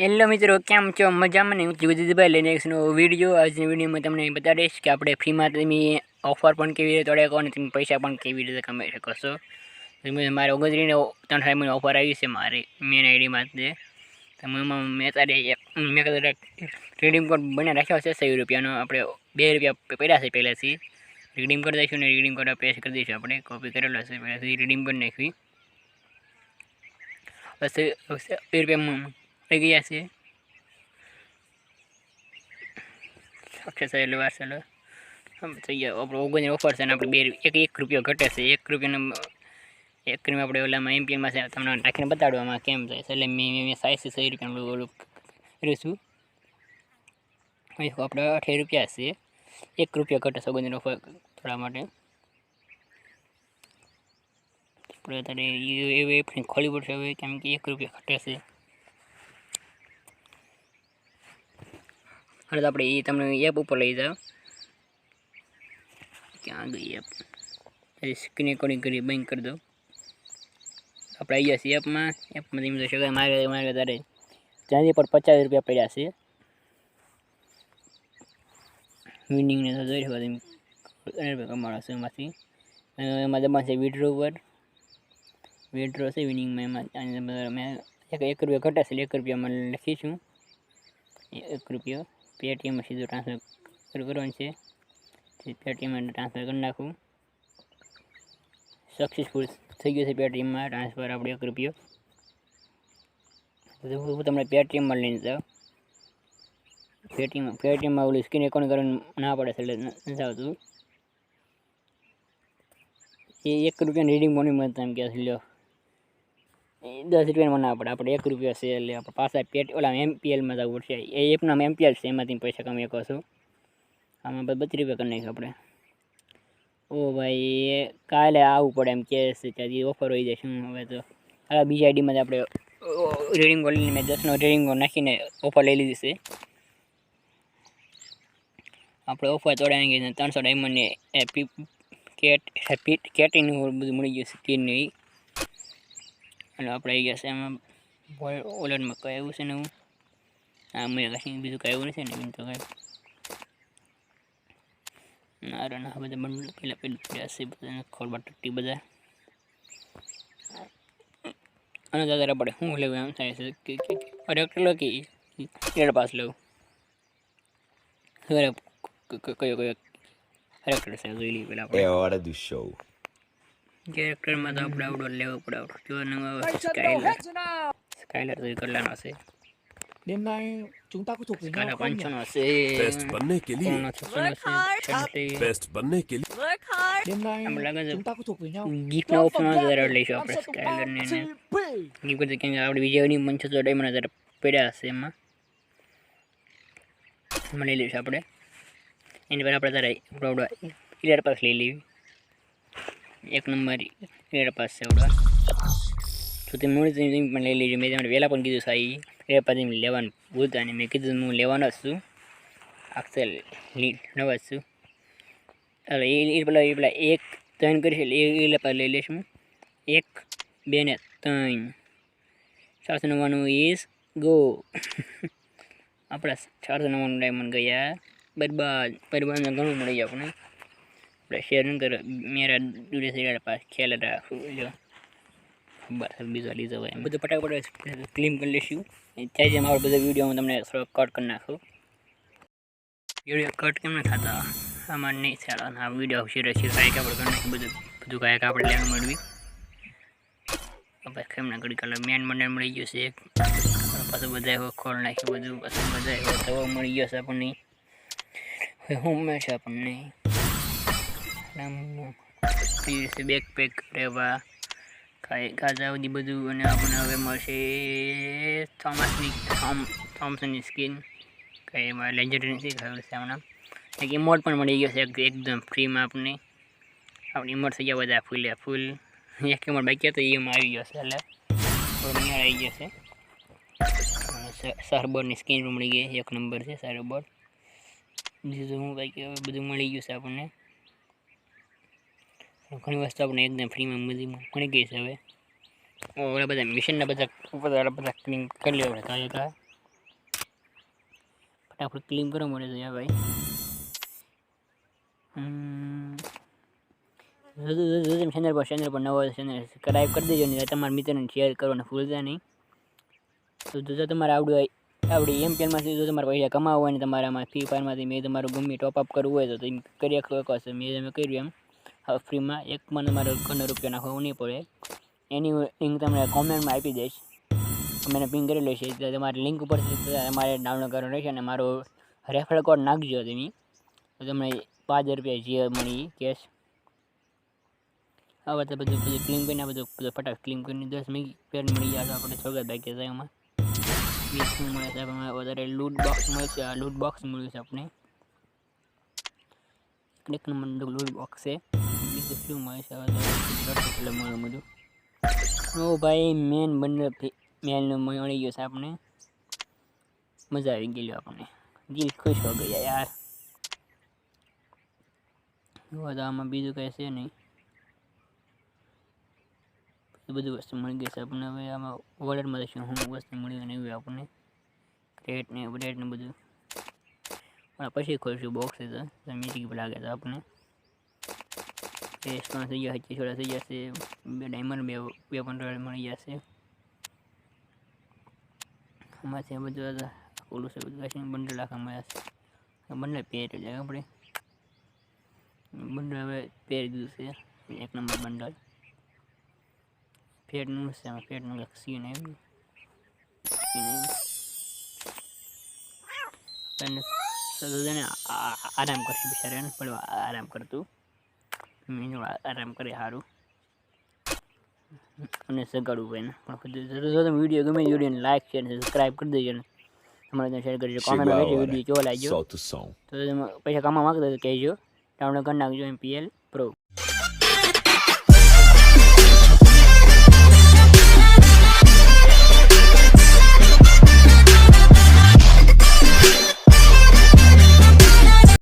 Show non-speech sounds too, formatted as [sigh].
Hello મિત્રો, કેમ છો? મજામાં ને? હું જુદીભાઈ લઈને એક વીડિયો આજની વિડીયોમાં તમને બતાડીશ કે આપણે ફ્રીમાં તમે ઓફર પણ કેવી રીતે તોડે અને તમે પૈસા પણ કેવી રીતે કમાઈ શકો છો. મારે ઓગણત્રીને ત્રણ મને ઓફર આવી છે મારી મેન આઈડીમાં જ તમે મેં તારે મેં કદાચ રીડિંગ કોડ બને રાખ્યો છે સો રૂપિયાનો, આપણે બે રૂપિયા પડ્યા છે પહેલાંથી. રીડિંગ કરી દઈશું ને રીડિંગ કોડ પેસ્ટ કરી દઈશું આપણે કોપી કરેલો છે, પહેલાંથી રીડિંગ કરી નાખવી. બસ રૂપિયા થઈ ગયા છે સક્સેસ એટલે વાર ચાલો થઈ ગયા આપણો ઓગણીસ ઓફર છે ને આપણે બે એક એક રૂપિયો ઘટે છે. એક રૂપિયાનો એક રૂપિયા આપણે ઓલામાં એમપીએમાં છે. તમને નાખીને બતાડવામાં કેમ થાય છે. એટલે મેં મેં સાઈઝ સો રૂપિયાનું ઓલું કર્યું છું. આપણે અઠાવી રૂપિયા છે. એક રૂપિયો ઘટે છે ઓગણીસ ઓફર થોડા માટે. આપણે અત્યારે એ એ ખોલી પડશે હવે. કેમ કે એક રૂપિયા ઘટે છે. અને તો આપણે એ તમને એપ ઉપર લઈ જાઓ ક્યાં ગઈ એપ સ્ક્રીન રેકોર્ડિંગ કરી બંધ કરી દો આપણે આવી ગયા છીએ એપમાં એપમાં તમે જોઈ શકો મારે મારે તારે ત્યાંથી પર પચાસ રૂપિયા પડ્યા છે વિનિંગને તો જોઈ શકો તમે ઘણા રૂપિયા કમાણા છે એમાંથી અને એમાં દબાણ છે વિડ્રો પર વિડ્રો છે વિનિંગમાં એમાં આની અંદર મેં એક એક રૂપિયા ઘટે છે એટલે એક રૂપિયામાં લખીશું એક રૂપિયો પેટીએમમાં સીધું ટ્રાન્સફર કરવાનું છે. તે પેટીએમમાં ટ્રાન્સફર કરી નાખું. સક્સેસફુલ થઈ ગયું છે પેટીએમમાં ટ્રાન્સફર આપણે એક રૂપિયો. હું તમને પેટીએમમાં લઈને જાઉં. પેટીએમમાં પેટીએમમાં ઓલું સ્ક્રીન એકાઉન્ટ કરવાનું ના પડે છે એટલે નથી આવતું એ એક રૂપિયાની રીડિંગ મોની મળતા એમ કહે છે, લ્યો. દસ રૂપિયા ના પડે. આપણે એક રૂપિયા છે એટલે આપણે પાછા પેટ, ઓલા એમપીએલમાં જવું પડશે એ એપના એમપીએલ છે, એમાંથી પૈસા કમાઈ કરશું આમાં બસ બત્રીસ રૂપિયા કરી નાખ્યું આપણે. ઓ ભાઈ કાલે આવવું પડે એમ કેસ છે ત્યાંથી ઓફર હોઈ જાય શું હવે તો. હા બીજી આઈડીમાં આપણે રીડિંગ લઈને મેં દસનો રીડિંગ નાખીને ઓફર લઈ લીધી છે. આપણે ઓફર તોડાવી ગઈ ત્રણસો ડાયમંડની કેટ કેટીનું બધું મળી ગયું સ્કીનને એ અને આપણે આવી ગયા છે એમાં ઓલરમાં કઈ આવ્યું છે ને હું આ મેં કશું બીજું કઈ આવ્યું નથી ને બીજું તો કઈ ના રે ના બધા બંધ પેલા પેલા પડ્યા છે બધા ખોરબા ટટ્ટી બધા અને દાદા આપણે શું લેવું એમ થાય છે કે કે રેક્ટર લો કે એડ પાસ લેવું અરે કયો કયો રેક્ટર છે જોઈ લઈએ પેલા આપણે É hora do show. કેરેક્ટરમાં તો આપણે આવડો લેવો પડે આવડો જો નવો સ્કાયલર સ્કાયલર તો કરવાનો છે Đêm nay chúng ta có thuộc về સ્કાયલર nhau không nhỉ? પાંચસોનો છે बेस्ट बनने के लिए કોનો છસોનો છે છંટી बेस्ट बनने के लिए Work hard. Đêm nay Em લાગે છે chúng ta có thuộc về nhau. ગીફ્ટના option વધારે લઈશું આપણે Cảm xúc સ્કાયલર ને એને TP. ગીફ્ટ કરતા કેમ કે આપણે વિજયની મંચ તો ડાયમંડ વધારે પડ્યા હશે એમાં એમાં લઈ લઈશું આપણે એની પર આપણે તારે આવડો ઇલેર પાસ લઈ લેવી એક નંબર. રેડ પાસ છે આવડો તો તે મૂળ તમે પણ લઈ લેજો. મેં તમને વહેલા પણ કીધું સાહી રેડ પાસ લેવાનું ભૂલતા અને મેં કીધું હું લેવાનો જ છું. લીડ નવા જ છું. હવે એ પેલા એ પેલા એક ત્રણ કરીશ એટલે એ પાસ લઈ લઈશું એક, બે ને ત્રણ. સાતસો નવ્વાણું ઇઝ ગો [laughs] આપણા ચારસો નવ્વાણું ડાયમંડ ગયા. બરબાદ. બરબાદમાં ઘણું મળી જાય આપણે ન કરો. મેરા દૂરે સિરાડ પાસ ખ્યાલ રાખવું જો. બસ લીધો હોય એમ. બધું ફટાફટ ક્લીન કરી લઈશું. ત્યાં જેમ આપણે બધા વીડિયો હું તમને થોડો કટ કરી નાખું. વીડિયો કટ કેમ ન થતા? આમાં નહીં ચાલો આ વીડિયો શીરે શીર કાંઈક આપણે કરી નાખી. બધું બધું કાંઈક આપણે લેવાનું મળવી. પછી કેમ ના ઘડી કલર મેન મંડળ મળી ગયું છે એક. પાછું બધા ખોલ નાખ્યું. બધું પાછું બધા તવો મળી ગયો છે આપણને. હવે હું મળશે આપણને? બેક પેક રહેવા બધી બધું અને આપણને હવે મળશે થોમસની થોમ સ્કીન કંઈ એમાં લેજન્ડરી ખબર છે હમણાં એક ઇમોટ પણ મળી ગયો છે એકદમ ફ્રીમાં આપણને. આપણે ઇમોટ થઈ ગયા, બધા ફૂલે ફૂલ એક ઇમોટ બાકી એ એમાં આવી ગયો છે, એટલે નિહાળ આવી ગયો છે. સરબરની સ્કીન પણ મળી ગઈ એક નંબર છે, સરબર. બીજું હું બાકી, હવે બધું મળી ગયું છે આપણને. ઘણી વસ્તુ આપણે એકદમ ફ્રીમાં બધી મળી ગઈ છે હવે. ઓલા બધા મિશનના બધા બધા બધા ક્લીન કરી લેવા પડે કાંઈ કાંઈ ફટાફટ ક્લીન કરવા મળે છે યા ભાઈ. ચેનલ પર ચેનલ પર નવો ચેનલ સબસ્ક્રાઈબ કરી દેજો ને તમારા મિત્રને શેર કરવાનું ફૂલતા નહીં. તો જો તમારે આવડું આવડી એમ પેનમાંથી જો તમારે પૈસા કમાવવા હોય ને તમારામાં ફ્રી ફાયરમાંથી મેં તમારું ગમે ટોપઅપ કરવું હોય તો કરી શકો મેં તમે કર્યું એમ. ફ્રીમાં એક મને મારે ઘણો રૂપિયા નાખવો નહીં પડે. એની લિંક તમને કોમેન્ટમાં આપી દઈશ. મને પિંગ કરી લેશે. તો તમારી લિંક ઉપરથી તમારે ડાઉનલોડ કરવાનું રહેશે અને મારો રેફરલ કોડ નાખજો તમે. તો તમને પાંચ રૂપિયા જે મળી કેશ. હવે તો બધું બધું ક્લીન કરીને આ બધું બધું ફટાક ક્લીન કરીને દસ મિનિટ પેર મળી જાય તો આપણે છોકરા બાકી સાહેબમાં વીસ મળે છે વધારે લૂટ બોક્સ મળે છે આ લૂટ બોક્સ મળ્યું છે આપણે છે બીજું શું મળે છે હવે તો એટલે મળે બધું ઓ ભાઈ મેન બંડલ મેલનું મળી ગયો છે આપણે મજા આવી ગયેલી આપણને દિલ ખુશ હો ગયા યાર આમાં બીજું કંઈ છે નહીં બધું વસ્તુ મળી ગઈ છે આપણને હવે આમાં વોલેટમાં શું હું વસ્તુ મળી અને એવી આપણને ક્રેટ ને બ્રેડ ને બધું પણ પછી ખોલશું બોક્સ તો મીટિંગ લાગે છે આપણને ટેસ્ટમાં થઈ જશે છોડા થઈ જશે બે ડાયમંડ બે બે પંદર મળી જશે આમાંથી આ બધું આ ઓલું છે બધું વાંચીને બંડલ આખા મળ્યા છે બંને પહેરી જાય આપણે બંડલ હવે પહેરી દીધું છે એક નંબર બંડલ પેટનું છે આમાં પેટનું કંઈક સીન આવ્યું સીન આવ્યું આરામ કરશે બિચારાને પણ આરામ કરતું મેં આરામ કરે સારું અને સગાડવું એને. પણ જો તમે વીડિયો ગમે વિડીયોને લાઈક શેર સબસ્ક્રાઈબ કરી દેજો ને. તમારે શેર કરજો. કોમેન્ટ કરજો વીડિયો કેવો લાગ્યો. તો તમે પૈસા કમાવા માગતા કહેજો. ડાઉનલોડ કરી નાખજો એમ પીએલ પ્રો